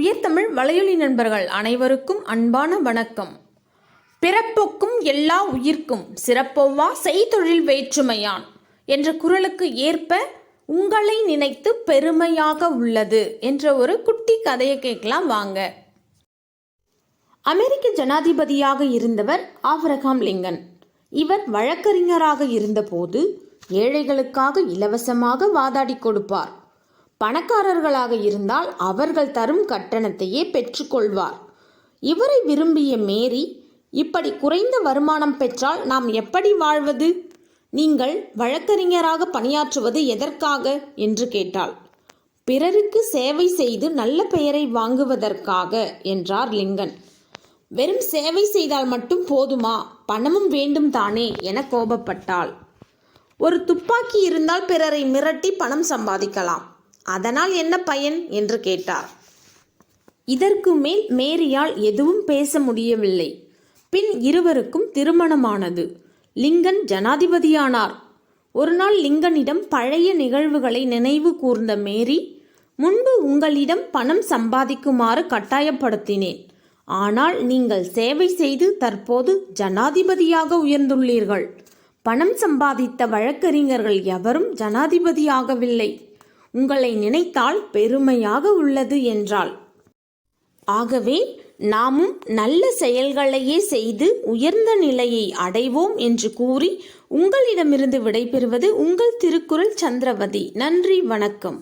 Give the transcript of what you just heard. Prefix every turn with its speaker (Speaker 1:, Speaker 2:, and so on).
Speaker 1: உயர்தமிழ் வலையொலி நண்பர்கள் அனைவருக்கும் அன்பான வணக்கம் பிறப்புக்கும் எல்லா உயிர்க்கும் சிறப்பொவ்வா செய்தொழில் வேற்றுமையான் என்ற குரலுக்கு ஏற்ப உங்களை நினைத்து பெருமையாக உள்ளது என்ற ஒரு குட்டி கதையை கேட்கலாம் வாங்க அமெரிக்க ஜனாதிபதியாக இருந்தவர் ஆப்ரகாம் லிங்கன் இவர் வழக்கறிஞராக இருந்தபோது ஏழைகளுக்காக இலவசமாக வாதாடி கொடுப்பார் பணக்காரர்களாக இருந்தால் அவர்கள் தரும் கட்டணத்தையே பெற்றுக்கொள்வார் இவரை விரும்பிய மேரி இப்படி குறைந்த வருமானம் பெற்றால் நாம் எப்படி வாழ்வது நீங்கள் வழக்கறிஞராக பணியாற்றுவது எதற்காக என்று கேட்டாள் பிறருக்கு சேவை செய்து நல்ல பெயரை வாங்குவதற்காக என்றார் லிங்கன் வெறும் சேவை செய்தால் மட்டும் போதுமா பணமும் வேண்டும் தானே என கோபப்பட்டாள் ஒரு துப்பாக்கி இருந்தால் பிறரை மிரட்டி பணம் சம்பாதிக்கலாம் அதனால் என்ன பயன் என்று கேட்டார் இதற்கு மேல் மேரியால் எதுவும் பேச முடியவில்லை பின் இருவருக்கும் திருமணமானது லிங்கன் ஜனாதிபதியானார் ஒருநாள் லிங்கனிடம் பழைய நிகழ்வுகளை நினைவு கூர்ந்த மேரி முன்பு உங்களிடம் பணம் சம்பாதிக்குமாறு கட்டாயப்படுத்தினேன் ஆனால் நீங்கள் சேவை செய்து தற்போது ஜனாதிபதியாக உயர்ந்துள்ளீர்கள் பணம் சம்பாதித்த வழக்கறிஞர்கள் எவரும் ஜனாதிபதியாகவில்லை உங்களை நினைத்தால் பெருமையாக உள்ளது என்றாள் ஆகவே நாமும் நல்ல செயல்களையே செய்து உயர்ந்த நிலையை அடைவோம் என்று கூறி உங்களிடமிருந்து விடைபெறுவது உங்கள் திருக்குறள் சந்திரவதி நன்றி வணக்கம்